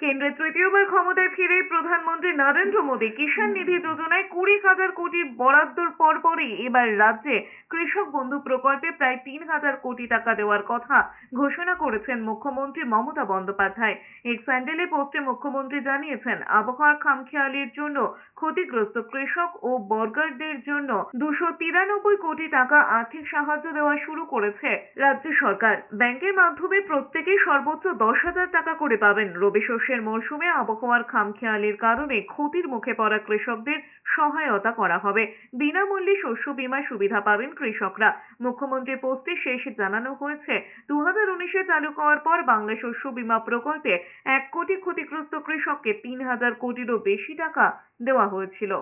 কেন্দ্রে তৃতীয়বার ক্ষমতায় ফিরে প্রধানমন্ত্রী নরেন্দ্র মোদী কিষাণ নিধি যোজনায় কুড়ি হাজার কোটি বরাদ্দর পরপরই এবার রাজ্যে কৃষক বন্ধু প্রকল্পে প্রায় তিন হাজার কোটি টাকা দেওয়ার কথা ঘোষণা করেছেন মুখ্যমন্ত্রী মমতা বন্দ্যোপাধ্যায়। এক স্যান্ডেলে পোস্টে মুখ্যমন্ত্রী জানিয়েছেন, আবহাওয়ার খামখেয়ালির জন্য ক্ষতিগ্রস্ত কৃষক ও বর্গারদের জন্য দুশো তিরানব্বই কোটি টাকা আর্থিক সাহায্য দেওয়া শুরু করেছে রাজ্য সরকার। ব্যাংকের মাধ্যমে প্রত্যেকেই সর্বোচ্চ দশ হাজার টাকা করে পাবেন। রবি শস্যের মরশুমে আবহাওয়ার খামখেয়ালির কারণে ক্ষতির মুখে পড়া কৃষকদের সহায়তা করা হবে। বিনামূল্যে শস্য বীমা সুবিধা পাবেন কৃষকরা। মুখ্যমন্ত্রীর পোস্টে শেষ জানানো হয়েছে দু হাজার উনিশে চালু হওয়ার পর বাংলা শস্য বীমা প্রকল্পে এক কোটি ক্ষতিগ্রস্ত কৃষককে তিন হাজার কোটিরও বেশি টাকা দেওয়া হয়েছিল।